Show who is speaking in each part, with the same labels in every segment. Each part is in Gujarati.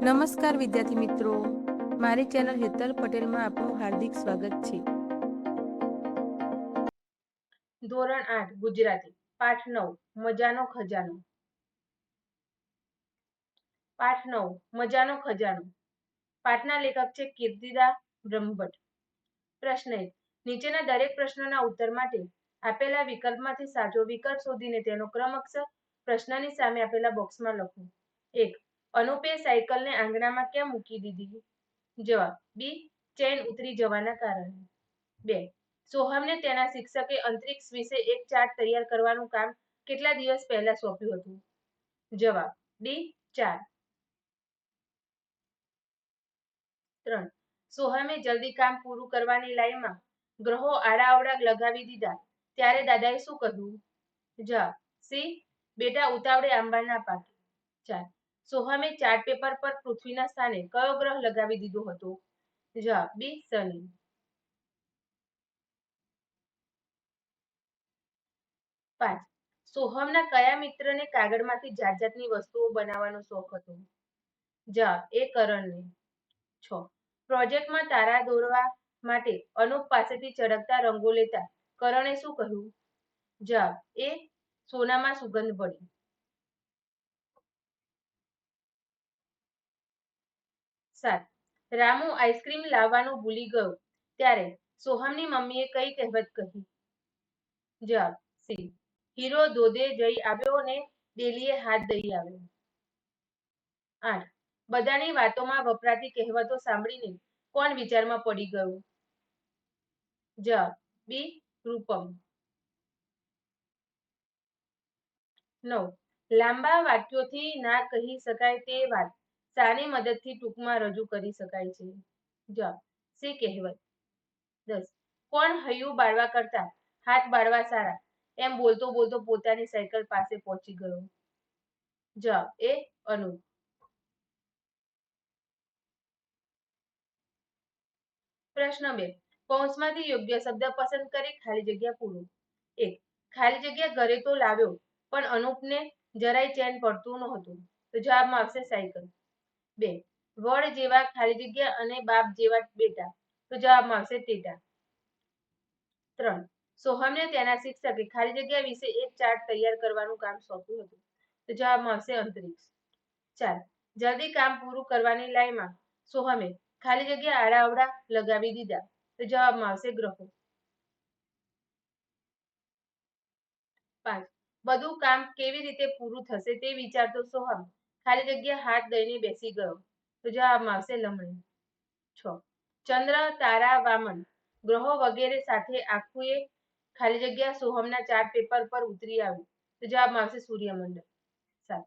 Speaker 1: નમસ્કાર વિદ્યાર્થી મિત્રો. મારી ચેનલ હેતલ પટેલમાં આપનું હાર્દિક સ્વાગત છે.
Speaker 2: ધોરણ આઠ, ગુજરાતી. પાઠ નવ, મજાનો ખજાનો. પાઠ નવ, મજાનો ખજાનો. પાઠના લેખક છે કીર્તિદા બ્રહ્મભટ્ટ. પ્રશ્ન એક, નીચેના દરેક પ્રશ્નના ઉત્તર માટે આપેલા વિકલ્પમાંથી સાચો વિકલ્પ શોધીને તેનો ક્રમશઃ પ્રશ્નની સામે આપેલા બોક્સમાં લખો. એક અનુપે સાયકલને આંગણામાં કેમ મૂકી દીધી? જવાબ, બી, ચેન ઉતરી જવાના કારણે. બે, સોહમને તેના શિક્ષકે અંતરિક્ષ વિશે એક ચાર્ટ તૈયાર કરવાનું કામ કેટલા દિવસ પહેલા સોંપ્યું હતું? જવાબ ડી ચાર. ત્રણ, સોહમે જલ્દી કામ પૂરું કરવાની લાઈનમાં ગ્રહો આડાઅવડા લગાવી દીધા. ત્યારે દાદાએ શું કહ્યું જવાબ, સી, બેટા ઉતાવળે આંબાના પાકે ચાર સોહમે ચાર્ટ પેપર પર પૃથ્વીના સ્થાને કયો ગ્રહ લગાવી દીધો હતો? જવાબ બી શનિ પાંચ. સોહમના કયા મિત્રને કાગળમાંથી જાત જાતની વસ્તુઓ બનાવવાનો શોખ હતો? જવાબ એ કરણને. છ. પ્રોજેક્ટમાં તારા દોરવા માટે અનુપ પાસેથી ચળકતા રંગો લેતા કરણે શું કહ્યું? જવાબ એ સોનામાં સુગંધ પડી સાત રામુ આઈસ્ક્રીમ લાવવાનું ભૂલી ગયો. ત્યારે સોહમની મમ્મીએ કઈ કહેવત કહી? જવાબ સી. હીરો દોદે જઈ આવ્યો અને ડેલીએ હાથ દઈ આવ્યો. આઠ. બધાની વાતોમાં વપરાતી કહેવતો સાંભળીને કોણ વિચારમાં પડી ગયું? જવાબ બી. રૂપમ. નવ. લાંબા વાક્યોથી ના કહી શકાય તે વાત. શાની મદદથી ટૂંકમાં રજૂ કરી શકાય છે. જવાબ, સી કહેવત. દસ, કોણ હૈયું બાળવા કરતા હાથ બાળવા સારા? એમ બોલતો બોલતો પોતાની સાયકલ પાસે પહોંચી ગયો. જવાબ, એ અનુ પ્રશ્ન બે કૌંસમાંથી યોગ્ય શબ્દ પસંદ કરી ખાલી જગ્યા પૂરો. એક, ખાલી જગ્યા ઘરે તો લાવ્યો, પણ અનુપને જરાય ચેન પડતું નહોતું. તો જવાબમાં આવશે સાયકલ. બે વડ જેવા ખાલી જગ્યા અને બાપ જેવા બેટા. તો જવાબમાં આવશે ટેટા ત્રણ, સોહમને તેના શિક્ષકે ખાલી જગ્યા વિશે એક ચાર્ટ તૈયાર કરવાનું કામ સોંપ્યું હતું. તો જવાબમાં આવશે અંતરિક્ષ. ચાર, જલ્દી કામ પૂરું કરવાની લાઈનમાં સોહમે ખાલી જગ્યા આડાઅવડા લગાવી દીધા. તો જવાબમાં આવશે ગ્રહો. પાંચ, બધું કામ કેવી રીતે પૂરું થશે તે વિચારતો સોહમ ખાલી જગ્યા હાથ દઈને બેસી ગયો. તો જવાબમાં આવશે લમણી. છ. ચંદ્ર, તારા, વામન. ગ્રહો વગેરે સાથે આખું એ ખાલી જગ્યા સોહમના ચાર પેપર પર ઉતરી આવ્યું તો જવાબમાં આવશે સૂર્યમંડળ. સાત.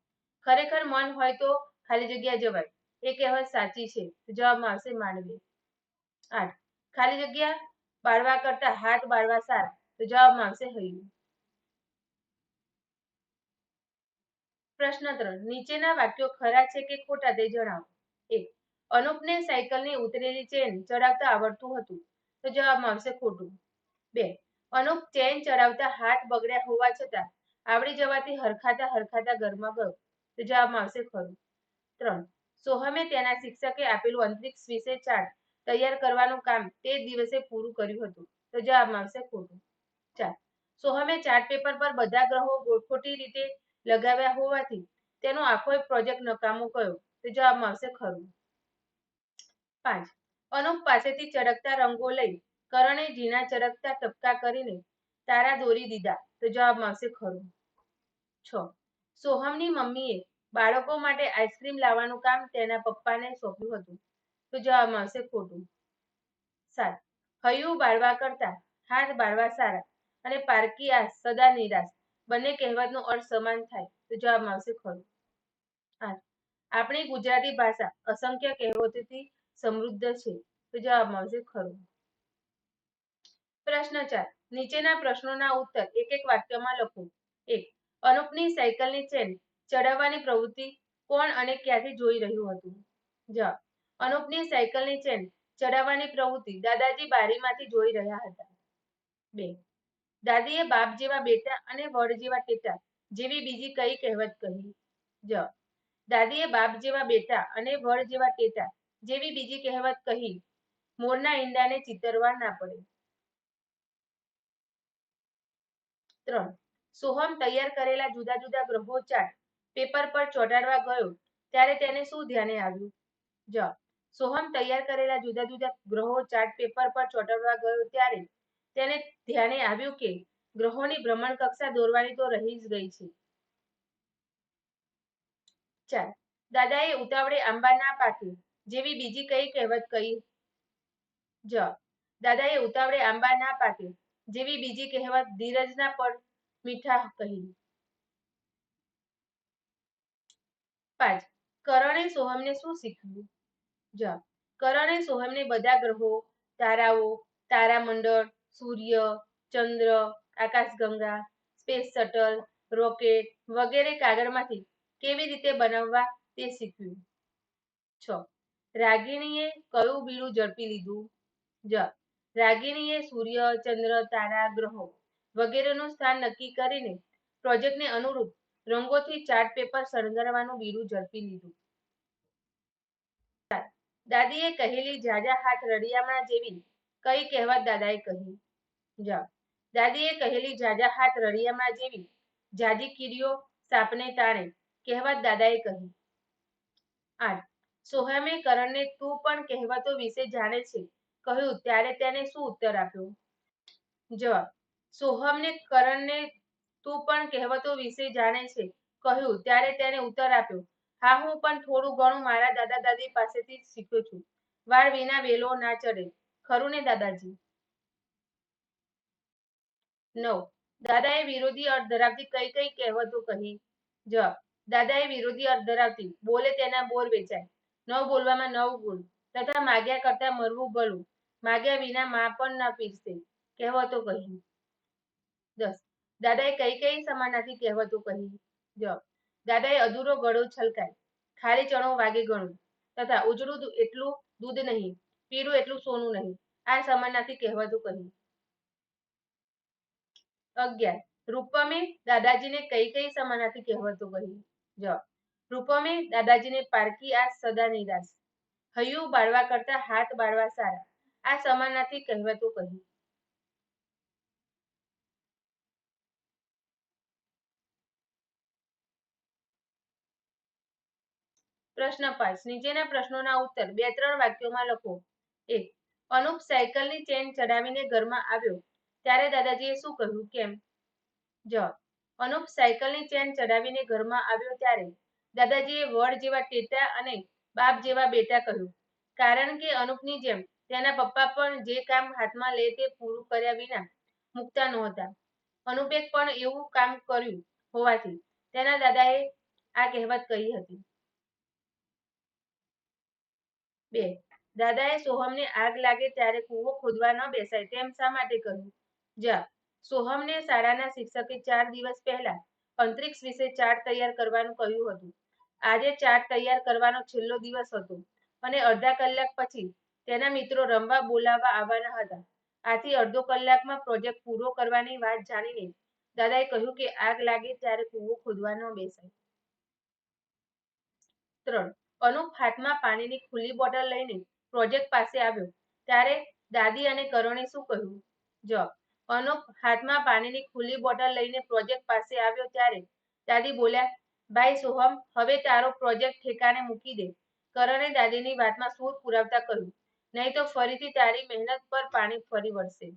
Speaker 2: ખરેખર મન હોય તો ખાલી જગ્યા જવાય. એ કહેવત સાચી છે. તો જવાબમાં આવશે માંડવી આઠ. ખાલી જગ્યા બાળવા કરતા હાથ બાળવા સાર. તો જવાબમાં આવશે હૈયું. પ્રશ્ન ત્રણ. નીચેના વાક્યો ખરા છે કે ખોટા તે જણાવો. એક, અનુપને સાયકલની ઉતરેલી ચેન ચડાવતા આવડતું હતું. તો જવાબમાં આવશે ખોટું. બે, અનુપ ચેન ચડાવતા હાથ બગડ્યા હોવા છતાં આવડી જવાથી હરખાતા હરખાતા ઘરમાં ગયો. તો જવાબમાં આવશે ખરું. ત્રણ, સોહમે તેના શિક્ષકે આપેલું અંતરિક્ષ વિશે ચાર્ટ તૈયાર કરવાનું કામ તે દિવસે પૂરું કર્યું હતું. તો જવાબમાં આવશે ખોટું. ચાર, સોહમે ચાર્ટ પેપર પર બધા ગ્રહો ખોટી રીતે લગાવ્યા હોવાથી તેનો આખો પ્રોજેક્ટ નકામો કયો તો જવાબ આવશે ખરું. પાંચ. અનુપ પાસેથી ચળકતા રંગો લઈ કરણે ઝીણા ચળકતા ટપકા કરીને તારા દોરી દીધા. તો જવાબ આવશે ખરું. છ. સોહમની મમ્મીએ બાળકો માટે આઈસ્ક્રીમ લાવવાનું કામ તેના પપ્પાને સોંપ્યું હતું. તો જવાબ આવશે ખોટું. સાત. હયું બાળવા કરતા હાથ બાળવા સારા અને પારકી આસ સદા નિરાશ. બંને કહેવતનો અર્થ સમાન થાય. તો જવાબમાં આવશે ખરું. આઠ આપણી ગુજરાતી ભાષા અસંખ્ય કહેવતોથી સમૃદ્ધ છે. તો જવાબમાં આવશે ખરું. પ્રશ્ન ચાર. નીચેના પ્રશ્નોના ઉત્તર એક એક વાક્યમાં લખો. એક. અનુપની સાયકલની ચેન ચડાવવાની પ્રવૃત્તિ કોણ અને ક્યાંથી જોઈ રહ્યું હતું? જવાબ. અનુપની સાયકલની ચેન ચડાવવાની પ્રવૃત્તિ દાદાજી બારીમાંથી જોઈ રહ્યા હતા. બે. દાદીએ બાપ જેવા બેટા અને વડ જેવા ટેટા જેવી બીજી કઈ કહેવત કહી? જવાબ દાદીએ બાપ જેવા બેટા અને વડ જેવા ટેટા જેવી બીજી કહેવત કહી? મોરના ઈંડાને ચિતરવા ના પડે. ત્રણ. સોહમ તૈયાર કરેલા જુદા જુદા ગ્રહો ચાર્ટ પેપર પર ચોંટાડવા ગયો ત્યારે તેને શું ધ્યાને આવ્યું? જ. સોહમ તૈયાર કરેલા જુદા જુદા ગ્રહો ચાર્ટ પેપર પર ચોંટાડવા ગયો ત્યારે તેને ધ્યાને આવ્યું કે ગ્રહોની ભ્રમણ કક્ષા દોરવાની તો રહી જ ગઈ છે. ચાર દાદાએ ઉતાવળે આંબા ના પાકે, જેવી બીજી કઈ કહેવત કહી? જ, દાદાએ ઉતાવળે આંબા ના પાકે, જેવી બીજી કહેવત ધીરજના પર મીઠા કહી. પાંચ, કરણે સોહમને શું શીખવ્યું? જ, કરણે સોહમને બધા ગ્રહો, તારાઓ, તારામંડળ સૂર્ય, ચંદ્ર, આકાશગંગા, સ્પેસ શટલ, રોકેટ વગેરે કાગળમાંથી કેવી રીતે બનાવવા તે શીખ્યું છ. રાગિણીએ કયું બીડું ઝડપી લીધું? જ. રાગિણીએ સૂર્ય, ચંદ્ર, તારા, ગ્રહો વગેરેનું સ્થાન નક્કી કરીને પ્રોજેક્ટને અનુરૂપ રંગોથી ચાર્ટ પેપર શણગારવાનું બીડું ઝડપી લીધું. દાદીએ કહેલી જાજા હાથ રડિયામાં જેવી કઈ કહેવત દાદાએ કહી જા દાદીએ કહેલી જાજા હાથ રળિયામાં જેવી, જાજી કીડીઓ સાપને તાણે કહેવત દાદાએ કહી આઠ સોહમે કરણને તું પણ કહેવતો વિશે જાણે છે. કહ્યું, ત્યારે તેને શું ઉત્તર આપ્યો? જવાબ, સોહમને કરણને તું પણ કહેવતો વિશે જાણે છે. કહ્યું, ત્યારે તેને ઉત્તર આપ્યો. હા, હું પણ થોડું ઘણું મારા દાદા દાદી પાસેથી શીખ્યો છું. વાળ વિના વેલો ના ચડે. ખરું ને દાદાજી? નવ દાદાએ વિરોધી અર્થ ધરાવતી કઈ કઈ કહેવતો કહી. જવાબ. દાદાએ વિરોધી અર્થ ધરાવતી બોલે તેના બોર વેચાય. ન બોલવામાં નવ ગુણ તથા માગ્યા કરતા મરવું ભલું. માગ્યા વિના માં પણ ના પીરસે. કહેવતો કહી. દસ. દાદાએ કઈ કઈ સમાનાથી કહેવતો કહી. જવાબ. દાદાએ અધૂરો ગળો છલકાય. ખાલી ચણો વાગે ગણું. તથા ઉજળું એટલું દૂધ નહીં. પીળું એટલું સોનું નહીં. આ સમાનાથી કહેવાતું કહ્યું. અગિયાર. રૂપમે દાદાજીને કઈ કઈ સમાનાથી કહેવાતું કહ્યું? જવાબ. રૂપમે દાદાજીને પારકી આ સદા નિરાશ. હૈયું બાળવા કરતા હાથ બાળવા સારા. આ સમાનાથી કહેવાતું કહી પ્રશ્ન પાંચ. નીચેના પ્રશ્નોના ઉત્તર બે ત્રણ વાક્યોમાં લખો. એક અનુપ સાયકલની ચેન ચડાવીને ઘરમાં આવ્યો. ત્યારે દાદાજીએ શું કહ્યું? કેમ? જવાબ. અનુપ સાયકલની ચેન ચડાવીને ઘરમાં આવ્યો ત્યારે દાદાજીએ વડ જેવા ટેટા અને બાપ જેવા બેટા કહ્યું. કારણ કે અનુપની જેમ તેના પપ્પા પણ જે કામ હાથમાં લે તે પૂરું કર્યા વિના મૂકતા નહોતા. અનુપે પણ એવું કામ કર્યું હોવાથી તેના દાદાએ આ કહેવત કહી હતી. બે. દાદાએ સોહમને આગ લાગે ત્યારે કૂવો ખોદવા ન બેસાય, તેમ શા માટે કહ્યું? જા, સોહમને શાળાના શિક્ષકે ચાર દિવસ પહેલા અંતરિક્ષ વિશે ચાર્ટ તૈયાર કરવાનું કહ્યું હતું. આજે ચાર્ટ તૈયાર કરવાનો છેલ્લો દિવસ હતો અને અડધા કલાક પછી તેના મિત્રો રમવા બોલાવવા આવવાના હતા. આથી અડધો કલાકમાં પ્રોજેક્ટ પૂરો કરવાની વાત જાણીને દાદાએ કહ્યું કે આગ લાગે ત્યારે કૂવો ખોદવા ન બેસાય. ત્રણ, અનુપ હાથમાં પાણીની ખુલ્લી બોટલ લઈને પ્રોજેક્ટ પાસે આવ્યો. ત્યારે દાદી અને કરણે શું કહ્યું? જવાબ અનુપ હાથમાં પાણીની ખુલ્લી બોટલ લઈને પ્રોજેક્ટ પાસે આવ્યો ત્યારે. દાદી બોલ્યા, ભાઈ સોહમ, હવે તારો પ્રોજેક્ટ ઠેકાણે મૂકી દે. કરણે દાદીની વાતમાં સૂર પુરાવતા કહ્યું, નહીં તો ફરીથી તારી મહેનત પર પાણી ફરી વળશે.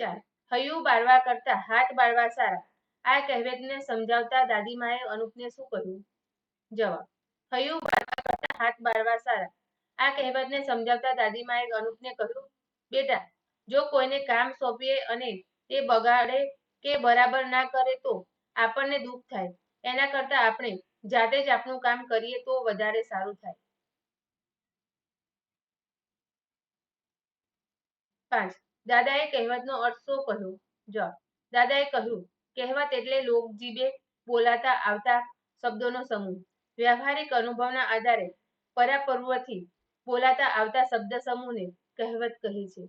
Speaker 2: ચાર હૈયું બાળવા કરતા હાથ બાળવા સારા. આ કહેવતને સમજાવતા દાદીમાએ અનુપને શું કહ્યું? જવાબ. થયું બારવા કરતા હાથ બારવા સારા. આ કહેવતને સમજાવતા દાદીમાએ અનુપને કહ્યું, બેટા, જો કોઈને કામ સોંપીએ અને તે બગાડે કે બરાબર ના કરે તો આપણને દુઃખ થાય. એના કરતા આપણે જાતે જ આપણું કામ કરીએ તો વધારે સારું થાય. પાંચ. દાદાએ કહેવતનો અર્થ શું કહ્યો? જવાબ. દાદાએ કહ્યું, કહેવત એટલે લોકજીભે બોલાતા આવતા શબ્દોનો સમૂહ. વ્યવહારિક અનુભવના આધારે પરાપર્વથી બોલાતા આવતા શબ્દ સમૂહને કહેવત કહે છે.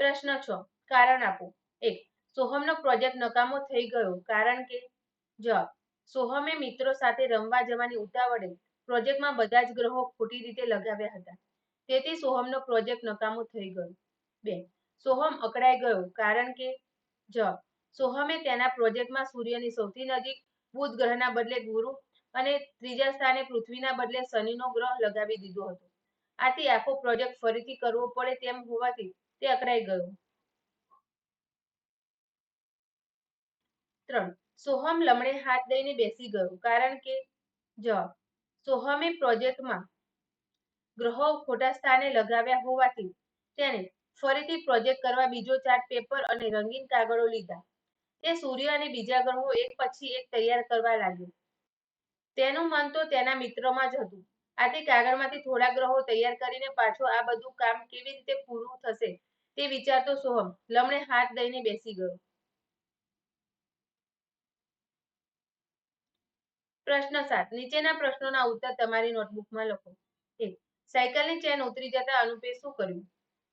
Speaker 2: પ્રશ્ન છ. કારણ આપો. એક, સોહમનો પ્રોજેક્ટ નકામો થઈ ગયો કારણ કે? જવાબ, સોહમે મિત્રો સાથે રમવા જવાની ઉતાવળે પ્રોજેક્ટમાં બધા જ ગ્રહો ખોટી રીતે લગાવ્યા હતા. તેથી સોહમનો પ્રોજેક્ટ નકામો થઈ ગયો. બે, સોહમ અકળાઈ ગયો કારણ કે? જવાબ સોહમે તેના પ્રોજેક્ટમાં સૂર્યની સૌથી નજીક બુધ ગ્રહના બદલે ગુરુ અને ત્રીજા સ્થાને પૃથ્વીના બદલે શનિનો ગ્રહ લગાવી દીધો હતો. આથી આખો પ્રોજેક્ટ ફરીથી કરવો પડે તેમ હોવાથી તે અકળાઈ ગયો. ત્રણ. સોહમ લમણે હાથ દઈને બેસી ગયો કારણ કે જ. સોહમે પ્રોજેક્ટમાં ગ્રહો ખોટા સ્થાને લગાવ્યા હોવાથી તેણે ફરીથી પ્રોજેક્ટ કરવા બીજો ચાર્ટ પેપર અને રંગીન કાગળો લીધા. તે સૂર્ય અને બીજા ગ્રહો એક પછી એક તૈયાર કરવા લાગ્યો. તેનું મન તો તેના મિત્રોમાં જ હતું. આથી કાગળમાંથી થોડા ગ્રહો તૈયાર કરીને પાછો આ બધું કામ કેવી રીતે પૂરું થશે તે વિચારતો સોહમ લમણે હાથ દઈને બેસી ગયો. પ્રશ્ન સાત. નીચેના પ્રશ્નોના ઉત્તર તમારી નોટબુકમાં લખો. એક. સાયકલની ચેન ઉતરી જતા અનુપે શું કર્યું?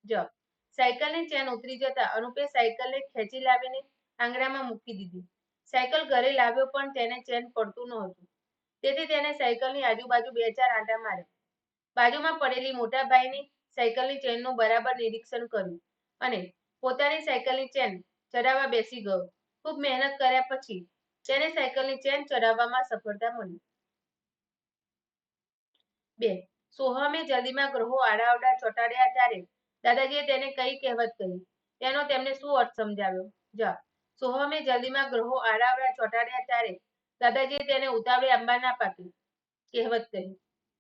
Speaker 2: જવાબ. સાયકલની ચેન ઉતરી જતા અનુપે સાયકલને ખેંચી લાવીને આંગણામાં મૂકી દીધી. સાયકલ ઘરે લાવ્યો પણ તેને ચેન પડતું નહોતું તેથી તેને સાયકલની આજુબાજુ બે ચાર આંટા માર્યા. બાજુમાં પડેલી મોટા ભાઈની સાયકલની ચેનનું બરાબર નિરીક્ષણ કર્યું અને પોતાની સાયકલની ચેન ચડાવવા બેસી ગયો. ખૂબ મહેનત કર્યા પછી તેને સાયકલની ચેન ચડાવવામાં સફળતા મળી. બે. સોહમે જલ્દીમાં ગ્રહો આડાઅવડા ચોંટાડ્યા ત્યારે દાદાજીએ તેને કઈ કહેવત કહી? તેનો તેમને શું અર્થ સમજાવ્યો? જવાબ, સોહમે જલ્દીમાં ગ્રહો આડાઅવડા ચોંટાડ્યા ત્યારે દાદાજીએ તેને ઉતાવળે અંબાના પાકી કહેવત કહી.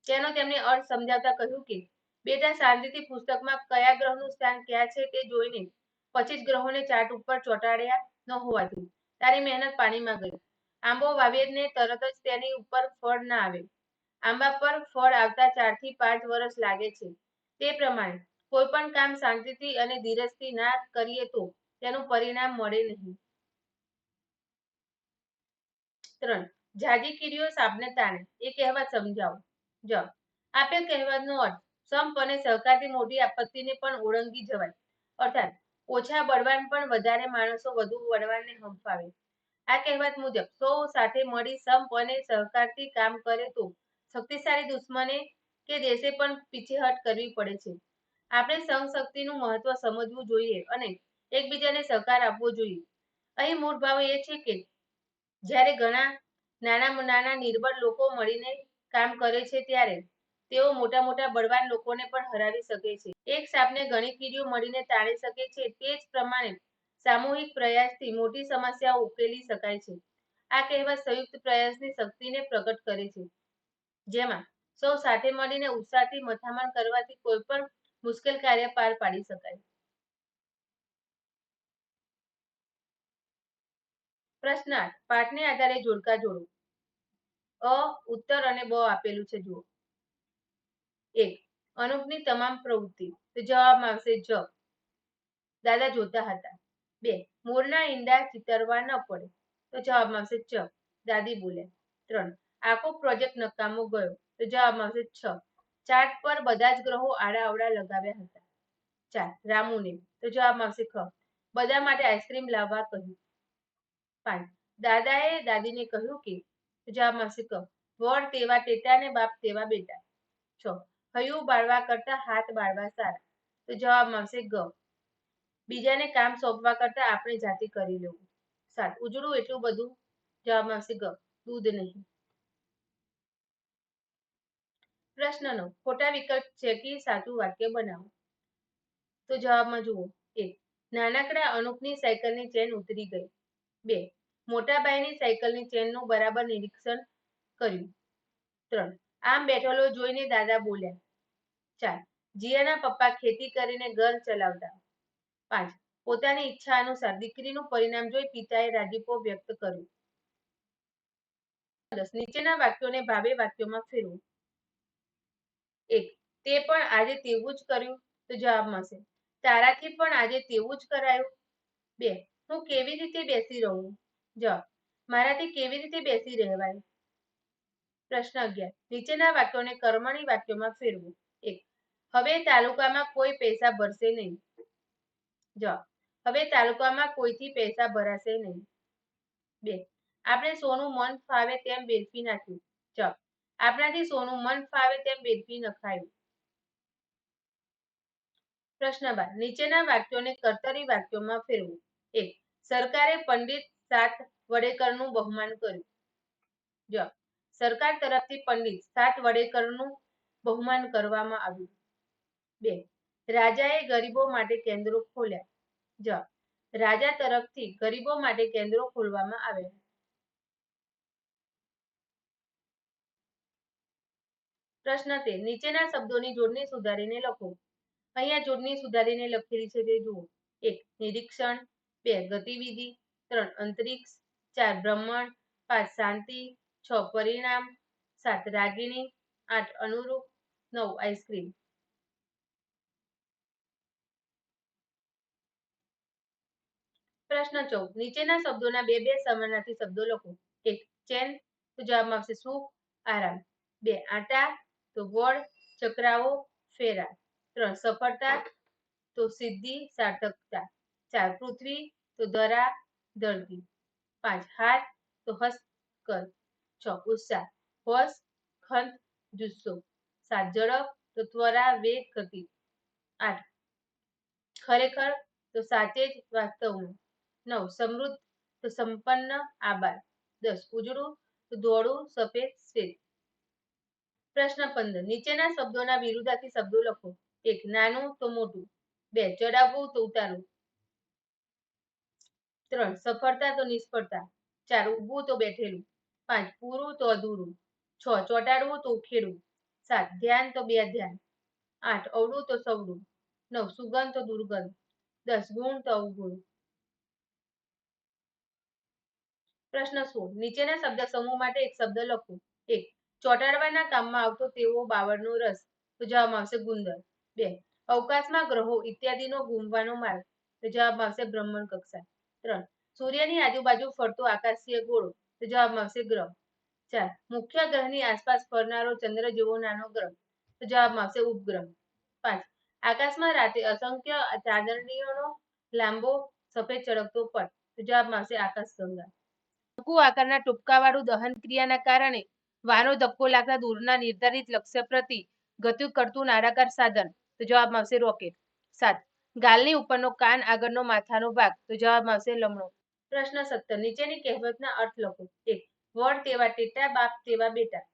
Speaker 2: તેનો તેમને અર્થ સમજાવતા કહ્યું કે, બેટા શાંતિથી પુસ્તકમાં કયા ગ્રહનું સ્થાન ક્યાં છે તે જોઈને પછી જ ગ્રહોને ચાર્ટ ઉપર ચોંટાડ્યા ન હોવાથી તારી મહેનત પાણીમાં ગઈ. આંબો વાવેરને તરત જ તેની ઉપર ફળ ના આવે. આંબા પર ફળ આવતા ચારથી પાંચ વર્ષ લાગે છે. તે પ્રમાણે કોઈ પણ કામ શાંતિથી અને ધીરજથી ના કરીએ તો તેનું પરિણામ મળે નહીં. ત્રણ જાજી કીડીઓ એ કહેવત સમજાવો. જ આપેલ કહેવતનો અર્થ, સંપ અને સહકારથી મોટી આપત્તિને પણ ઓળંગી જવાય. અર્થાત, ઓછા બળવાન પણ વધારે માણસો વધુ બળવાનને હંફાવે. આ કહેવત મુજબ, સૌ સાથે મળી સંપ અને સહકારથી કામ કરે તો શક્તિશાળી દુશ્મને કે દેશે પણ પીછેહટ કરવી પડે છે. આપણે સંઘશક્તિનું મહત્વ સમજવું જોઈએ અને એકબીજાને સહકાર આપવો જોઈએ. અહીં મૂળ ભાવ એ છે કે જ્યારે ઘણા નાના નાના નિર્બળ લોકો મળીને કામ કરે છે ત્યારે તેઓ મોટા મોટા બળવાન લોકોને પણ હરાવી શકે છે. એક સાપને ઘણી કીડીઓ મળીને તાળી શકે છે તે જ પ્રમાણે સામૂહિક પ્રયાસથી મોટી સમસ્યાઓ ઉકેલી શકાય છે. આ કહેવત સંયુક્ત પ્રયાસની શક્તિને પ્રગટ કરે છે. જેમાં સૌ સાથે મળીને ઉત્સાહથી મથામણ કરવાથી કોઈ પણ મુશ્કેલ કાર્ય પાર પાડી શકાય. પ્રશ્ન પાઠને આધારે જોડકા જોડો. અ, ઉત્તર અને બ આપેલું છે, જુઓ. એક, અનુપની તમામ પ્રવૃત્તિ. તો જવાબમાં આવશે જ. દાદા જોતા હતા. બે, મોરના ઈંડા ચિતરવા ન પડે. તો જવાબમાં આવશે ચ દાદી બોલે ત્રણ, આખો પ્રોજેક્ટ નકામો ગયો. તો જવાબમાં આવશે છ ચાર્ટ પર બધા જ ગ્રહો આડા અવડા લગાવ્યા હતા. ચાર રામુને, તો જવાબ આવશે ખ. બધા માટે આઈસ્ક્રીમ લાવવા કહ્યું. પાંચ દાદાએ દાદીને કહ્યું કે જવાબ આવશે ક વર તેવા ટેટા ને બાપ તેવા બેટા. છ. હયું બાળવા કરતા હાથ બાળવા સારા. તો જવાબ આવશે ગ. બીજાને કામ સોંપવા કરતા આપણે જાતે કરી લેવું. સાત. ઉજળું એટલું બધું? જવાબ આવશે ગ. દૂધ નહીં. પ્રશ્નનો. ખોટા વિકલ્પ છે કે સાચું વાક્ય બનાવો. તો જવાબમાં જુઓ. એક, નાનકડા અનુપની સાયકલની ચેન ઉતરી ગઈ. બે મોટાભાઈની સાયકલની ચેનનું બરાબર નિરીક્ષણ કર્યું. ત્રણ, આમ બેઠેલો જોઈને દાદા બોલ્યા. ચાર, જીયાના પપ્પા ખેતી કરીને ઘર ચલાવતા. પાંચ, પોતાની ઈચ્છા અનુસાર દીકરીનું પરિણામ જોઈ પિતાએ રાજીપો વ્યક્ત કર્યો. દસ, નીચેના વાક્યોને ભાવે વાક્યોમાં ફેરવો. એક. તે પણ આજે તેવું જ કર્યું, તો જવાબ મળશે. તારાથી પણ આજે તેવું જ કરાયું. બે. હું કેવી રીતે બેસી રહું? જવાબ. મારાથી કેવી રીતે બેસી રહેવાય? પ્રશ્ન અગિયાર. નીચેના વાક્યોને કર્મણી વાક્યોમાં ફેરવું. એક. હવે તાલુકામાં કોઈ પૈસા ભરશે નહીં. જવાબ. હવે તાલુકામાં કોઈથી પૈસા ભરાશે નહીં. બે. આપણે સોનું મન ફાવે તેમ વેચી નાખ્યું. જવાબ. આપણાથી સોનું મન ફાવે તેમ વેડફી નખાયું. પ્રશ્ન બાર, નીચેના વાક્યોને કર્તરી વાક્યોમાં ફેરવું. એક, સરકારે પંડિત સાત વડેકરનું બહુમાન કર્યું. જવાબ, સરકાર તરફથી પંડિત સાત વડેકરનું બહુમાન કરવામાં આવ્યું. બે, રાજાએ ગરીબો માટે કેન્દ્રો ખોલ્યા. જવાબ, રાજા તરફથી ગરીબો માટે કેન્દ્રો ખોલવામાં આવ્યા. પ્રશ્ન તેર નીચેના શબ્દોની જોડણી સુધારીને લખો. અહીંયા જોડણી સુધારીને લખેલી છે તે જુઓ. એક, નિરીક્ષણ. બે, ગતિવિધિ. ત્રણ, અંતરિક્ષ. ચાર બ્રહ્મણ પાંચ, શાંતિ. છ, પરિણામ. સાત, રાગિણી. આઠ, અનુરૂપ. નવ, આઈસ્ક્રીમ. પ્રશ્ન ચૌદ. નીચેના શબ્દોના બે બે સમાનાર્થી શબ્દો લખો. એક, ચેન. તો જવાબમાં આવશે સુખ. આરામ. બે, આટા. તો ગોળ ચક્રાઓ ફેરા. ત્રણ, સફળતા, તો સિદ્ધિ, સાર્થકતા. ચાર, પૃથ્વી, તો દરા, દર્દી. પાંચ, હાથ, તો હસ્તકર છ, ઉત્સાહ, હોશ, ખંત, જુસ્સો. સાત, ઝડપ, તો ત્વરા, વેગ, ગતિ. આઠ, ખરેખર, તો સાચે જ વાસ્તવમાં. નવ, સમૃદ્ધ, તો સંપન્ન આબાદ દસ, ઉજળું, તો દોડું, સફેદ, શ્વેત. પ્રશ્ન પંદર. નીચેના શબ્દોના વિરુદ્ધાર્થી શબ્દો લખો. એક, નાનું, તો મોટું. બે, ચડાવવું, તો ઉતારવું. ત્રણ, સફળતા, તો નિષ્ફળતા. ચાર, ઊભું, તો બેઠેલું. પાંચ, પૂરું, તો અધૂરું. છ, ચોટાડવું, તો ઉખેડવું. સાત, ધ્યાન, તો બે ધ્યાન આઠ, અવળું, તો સવડું નવ, સુગંધ, તો દુર્ગંધ. દસ, ગુણ, તો અવગુણ. પ્રશ્ન સોળ. નીચેના શબ્દ સમૂહ માટે એક શબ્દ લખો. એક ચોટાડવાના કામમાં આવતો તેવો બાવળનો રસ તો જવાબ આવશે ગુંદર. બે, અવકાશમાં ગ્રહો ઇત્યાદિનો ઘૂમવાનો માર્ગ તો જવાબ આવશે બ્રહ્મણ કક્ષા ત્રણ, સૂર્યની આજુબાજુ ફરતો આકાશીય ગોળો તો જવાબ આવશે ગ્રહ. ચાર, મુખ્ય ગ્રહની આસપાસ ફરનારો ચંદ્ર જેવો નાનો ગ્રહ તો જવાબ આવશે ઉપગ્રહ. પાંચ, આકાશમાં રાતે અસંખ્ય ચાંદનીઓનો લાંબો, સફેદ ચળકતો પટ તો જવાબ આવશે આકાશગંગા શંકુ આકારના ટૂંકાવાળું દહન ક્રિયાના કારણે વાનો ધક્કો લાગતા દૂરના નિર્ધારિત લક્ષ્ય પ્રતિ ગતિ કરતું નારાકાર સાધન. તો જવાબમાં આવશે રોકેટ સાત. ગાલની ઉપરનો કાન આગળનો માથાનો ભાગ. તો જવાબમાં આવશે લમણો. પ્રશ્ન સત્તર. નીચેની કહેવતના અર્થ લખો. એક. વડ તેવા ટેટા, બાપ તેવા બેટા.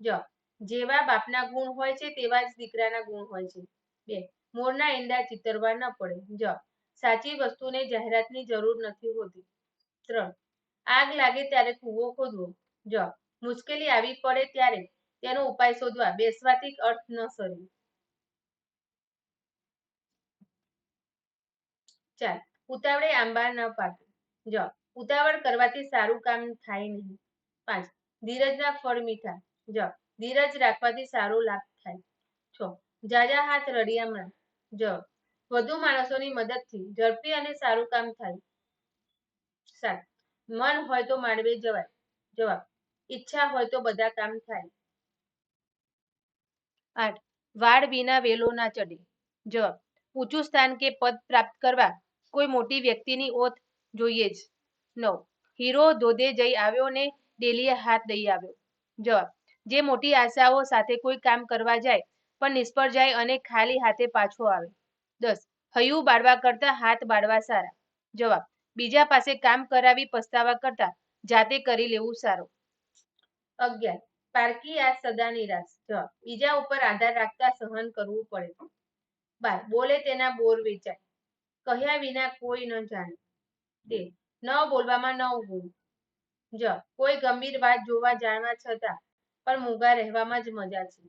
Speaker 2: જવાબ જેવા બાપના ગુણ હોય છે તેવા જ દીકરાના ગુણ હોય છે. બે. મોરના ઈંડા ચિતરવા ન પડે. જવાબ સાચી વસ્તુને જાહેરાતની જરૂર નથી હોતી. ત્રણ. આગ લાગે ત્યારે કૂવો ખોદવો. જવાબ મુશ્કેલી આવી પડે ત્યારે તેનો ઉપાય શોધવા બેસવાથી અર્થ ન સરે. ચાલ, ઉતાવળે આંબા ન પાકે. જો, ઉતાવળ કરવાથી સારું કામ થાય નહીં. પાંચ, ધીરજના ફળ મીઠા. જો, ધીરજ રાખવાથી સારો લાભ થાય. છ, જાજા હાથ રડિયામણા જો, વધુ માણસોની મદદથી ઝડપી અને સારું કામ થાય. સાત, મન હોય તો માંડવે જવાય. જવાબ ઈચ્છા હોય તો બધા કામ થાય. આઠ વાડ વિના વેલો ના ચડે. જવાબ, ઊંચું સ્થાન કે પદ પ્રાપ્ત કરવા કોઈ મોટી વ્યક્તિની ઓથ જોઈએ જ. નવ, હીરો ધોધે જઈ આવ્યો ને ડેલીએ હાથ દઈ આવ્યો. જવાબ, જે મોટી આશાઓ સાથે કોઈ કામ કરવા જાય, પણ નિષ્ફળ જાય અને ખાલી હાથે પાછો આવે. દસ, હયું બાળવા કરતા હાથ બાળવા સારા. જવાબ, બીજા પાસે કામ કરાવી પસ્તાવા કરતા જાતે કરી લેવું સારું. અગિયાર પારકી આ સદા નિરાશ જવાબ. બીજા ઉપર આધાર રાખતા સહન કરવું પડે. બાર. બોલે તેના બોર વેચાય. કહ્યા વિના કોઈ ન જાણે. તે ન બોલવામાં ન ઉભું જ કોઈ ગંભીર વાત જોવા જાણવા છતાં પણ મૂગા રહેવામાં જ મજા છે.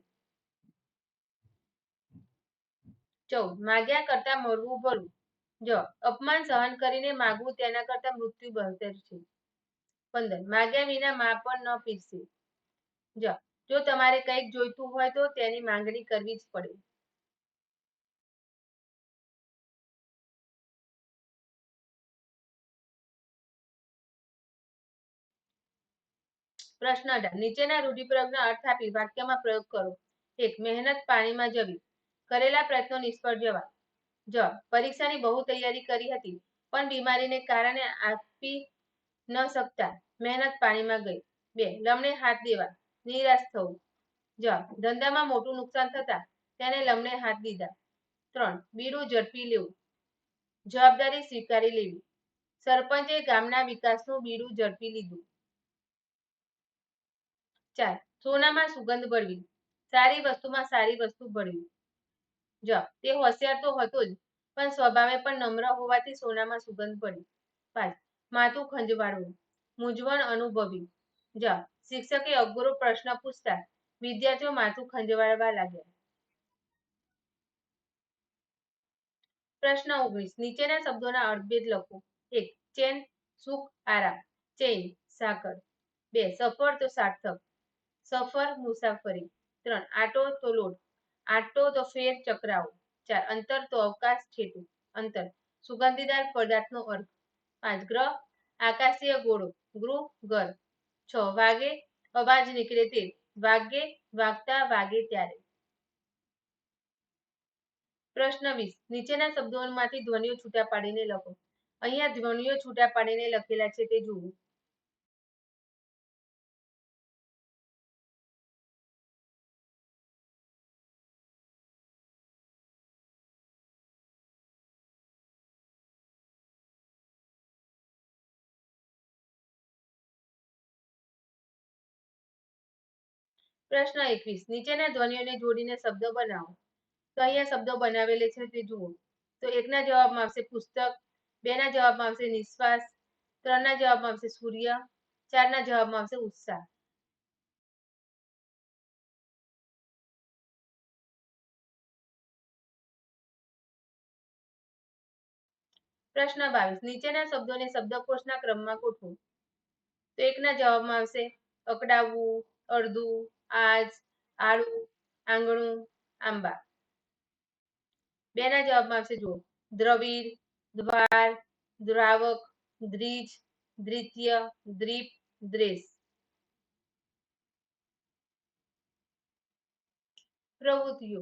Speaker 2: ચૌદ. માગ્યા કરતા મળવું ભલું. જ અપમાન સહન કરીને માગવું તેના કરતા મૃત્યુ બહેતર છે. પંદર. માગ્યા વિના મા પણ ન પીરસે. જ. જો તમારે કંઈક જોઈતું હોય તો તેની માંગણી કરવી જ પડે. પ્રશ્ન અઢાર. નીચેના રૂઢિપ્રયોગનો અર્થ આપી વાક્યમાં પ્રયોગ કરો. એક, મહેનત પાણીમાં જવી. કરેલા પ્રયત્નો નિષ્ફળ જવા. જવાબ પરીક્ષાની બહુ તૈયારી કરી હતી, પણ બીમારીને કારણે આપી ન શકતા. મહેનત પાણીમાં ગઈ. બે લમણે હાથ દેવા. નિરાશ થવું. જ, ધંધામાં મોટું નુકસાન થતા તેને લમણે હાથ દીધા. ત્રણ, બીડું ઝડપી લેવું. જવાબદારી સ્વીકારી લેવી. સરપંચે ગામના વિકાસનું બીડું ઝડપી લીધું. ચાર, સોનામાં સુગંધ ભરવી. સારી વસ્તુમાં સારી વસ્તુ ભરવી. જ, તે હોશિયાર તો હતો જ, પણ સ્વભાવે પણ નમ્ર હોવાથી સોનામાં સુગંધ ભરી. પાંચ, માથું ખંજવાળવું મૂંઝવણ અનુભવી. જવાબ શિક્ષકે અઘરો પ્રશ્ન પૂછતા વિદ્યાર્થીઓ માથું ખંજવાળવા લાગ્યા. પ્રશ્ન ઓગણીસ. નીચેના શબ્દોના અર્થભેદ લખો. એક, ચેન, સુખ, આરામ. ચેન સાકર. બે, સફર, તો સાર્થક. સફર, મુસાફરી. ત્રણ, આટો, તો લોટ. આટો, તો ફેર, ચક્રાવો. ચાર, અંતર, તો અવકાશ, છેટું. અંતર, સુગંધીદાર પદાર્થનો અર્થ. પાંચ, ગ્રહ, આકાશીય ગોળો. ગૃહ, ઘર. છ વાગે અવાજ નીકળે તે વાગે વાગતા વાગે ત્યારે. પ્રશ્ન વીસ. નીચેના શબ્દોમાંથી ધ્વનિઓ છૂટા પાડીને લખો. અહીંયા ધ્વનિઓ છૂટા પાડીને લખેલા છે તે જુઓ. પ્રશ્ન એકવીસ. નીચેના ધ્વનિઓને જોડીને શબ્દો બનાવો. તો અહીંયા શબ્દો બનાવેલા છે તે જુઓ. તો એકના જવાબમાં આવશે પુસ્તક, બેના જવાબમાં આવશે નિશ્વાસ, ત્રણના જવાબમાં આવશે સૂર્ય, ચારના જવાબમાં આવશે ઉત્સાહ. પ્રશ્ન બાવીસ. નીચેના શબ્દોને શબ્દકોશના ક્રમમાં ગોઠવો. તો એકના જવાબમાં આવશે અકડાવવું અડધું આજ, આળું, આંગણું, આંબા. બેના જવાબમાં આવશે, જુઓ. દ્રવિડ, દ્વાર, દ્રાવક દ્વિજ દ્વિતીય દ્રીપ દ્રેસ. પ્રવૃત્તિઓ.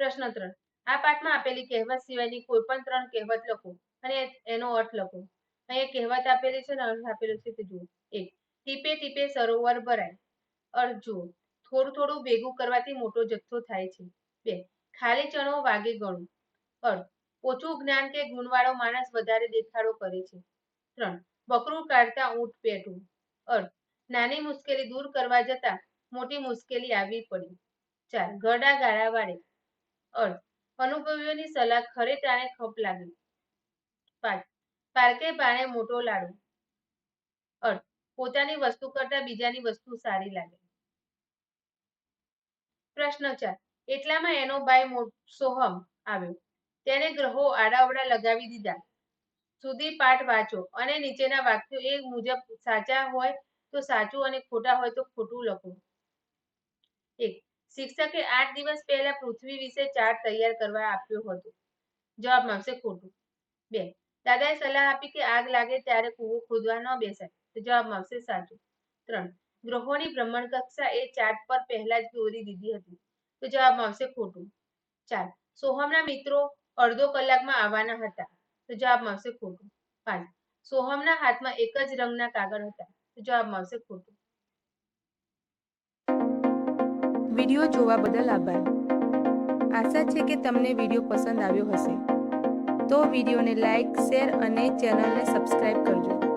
Speaker 2: પ્રશ્ન ત્રણ. આ પાઠમાં આપેલી કહેવત સિવાયની કોઈ પણ ત્રણ કહેવત લખો અને એનો અર્થ લખો. અહીંયા કહેવત આપેલી છે ને અર્થ આપેલો છે તે જુઓ. એક. ટીપે ટીપે સરોવર ભરાય. અર્થ જુઓ. થોડું થોડું ભેગું કરવાથી મોટો જથ્થો થાય છે. બે, ખાલી ચણો વાગે ગણું અર્થ ઓછું જ્ઞાન કે ગુણવાળો માણસ વધારે દેખાડો કરે છે. ત્રણ બકરું કાઢતા ઊંટ પેટું અર્થ નાની મુશ્કેલી દૂર કરવા જતા મોટી મુશ્કેલી આવી પડી. ચાર ગડા ગાળા વાળે. અર્થ અનુભવીઓની સલાહ ખરે તાણે ખપ લાગી. પાંચ, પારકે પાણે મોટો લાડુ. અર્થ પોતાની વસ્તુ કરતા બીજાની વસ્તુ સારી લાગે. પ્રશ્ન ચાર એટલામાં એનો ભાઈ સોહમ આવ્યો. તેને ગ્રહો આડાવડા લગાવી દીધા. સુધી પાઠ વાંચો અને નીચેના વાક્યો એ મુજબ સાચા હોય તો સાચું અને ખોટા હોય તો ખોટું લખો. એક, શિક્ષકે આઠ દિવસ પહેલા પૃથ્વી વિશે ચાર્ટ તૈયાર કરવા આપ્યો હતો. જવાબ આવશે ખોટું. બે, દાદાએ સલાહ આપી કે આગ લાગે ત્યારે કૂવો ખોદવા ન બેસાય. તો જવાબ આવશે સાચું. ત્રણ ગ્રહોની ભ્રમણ કક્ષા એ ચાર્ટ પર પહેલા જ દોરી દીધી હતી. તો જવાબ આવશે ખોટું. ચાર સોહમના મિત્રો અડધો કલાકમાં આવવાના હતા. તો જવાબ આવશે ખોટું. પાંચ સોહમના હાથમાં એક જ રંગના કાગળ હતા. તો જવાબ આવશે ખોટું.
Speaker 1: વીડિયો જોવા બદલ આભાર. આશા છે કે તમને વીડિયો પસંદ આવ્યો હશે. તો વિડીયોને લાઈક શેર અને ચેનલને સબસ્ક્રાઈબ કરજો.